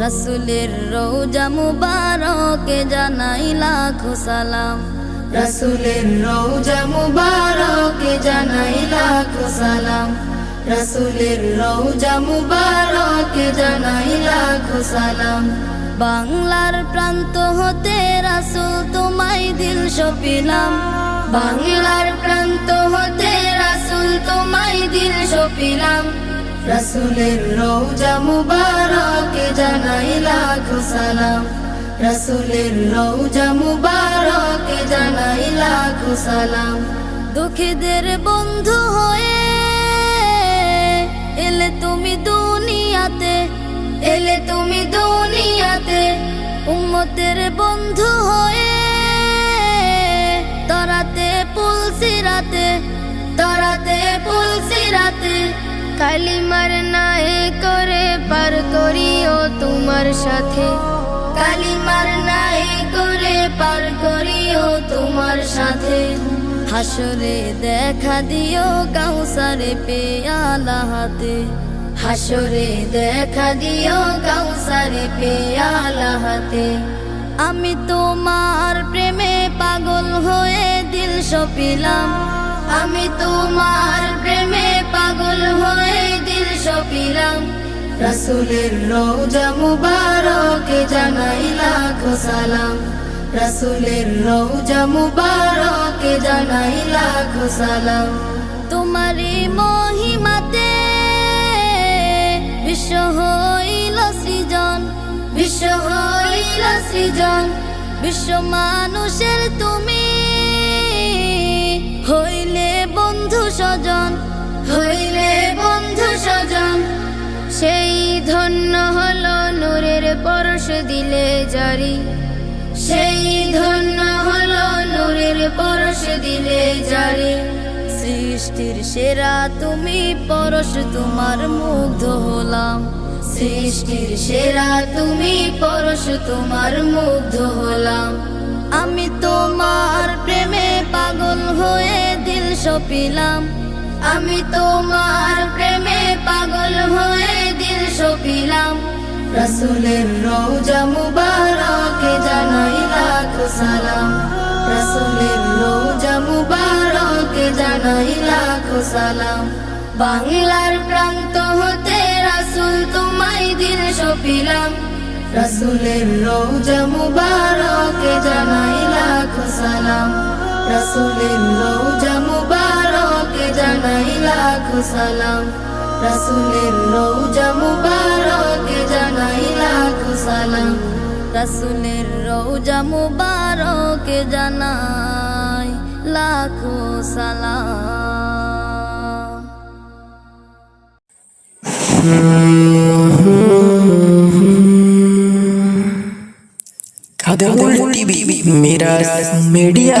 রাসুলের রোজা মুবারকে জানাই লাখো সালাম। রাসুলের রোজা মুবারকে জানাই লাখো সালাম। রাসুলের রোজা মুবারকে জানাই লাখো সালাম। বাংলার প্রান্ত হতে রাসুল তোমায় দিল সপিলাম। বাংলার প্রান্ত হতে রাসুল তোমায় দিল সপিলাম। রাসুলের রোজা মুবারকে জানাই লাখো সালাম। রাসুলের রোজা মুবারকে জানাই লাখো সালাম। দুঃখীদের বন্ধু হয়ে এলে তুমি দুনিয়াতে, এলে তুমি দুনিয়াতে। উম্মতের বন্ধু হয়ে তরাতে, পুলসিরাতে তরাতে, পুলসিরাতে। কালিমার নায়ে করে পার করিও তোমার সাথে। কালিমার নায়ে করে পার করিও তোমার সাথে। হাসরে দেখা দিও কাউসারে পেয়ালা হাতে। হাসরে দেখা দিও কাউসারে পেয়ালা হাতে। আমি তোমার প্রেমে পাগল হয়ে দিল সপিলাম। আমি তোমার প্রেমে পাগল হয়ে দিল সপিলাম রাসুলের রোজা মুবারকে জানাই লাখো সালাম। রাসুলের রোজা মুবারকে জানাই লাখো সালাম। মহিমাতে বিশ্ব হইল সৃজন। বিশ্ব হইল সৃজন। বিশ্ব মানুষের তুমি দিলে জারি। সেই ধন্য হলো নূরের পরশ দিলে জারি। সৃষ্টির সেরা তুমি, পরশ তোমার মুগ্ধ হলাম। সৃষ্টির সেরা তুমি, পরশ তোমার মুগ্ধ হলাম। আমি তোমার প্রেমে পাগল হয়ে দিল সপিলাম। আমি তোমার প্রেমে পাগল হয়ে দিল সপিলাম। রসুলের রোজা মুবারকে জানাই লাখো সালাম। রসুলের রোজা মুবারকে জানাই লাখো সালাম। বাংলার প্রান্ত হতে রাসুল তোমায় দিল সপিলাম রসুলের রোজা মুবারকে জানাই লাখো সালাম। রসুলের রোজা মুবারকে জানাই লাখো সালাম। রসুলের রোজা রাসুলের রৌজা মুবারকে জানাই লাখো সালাম। মিরাজ মিডিয়া।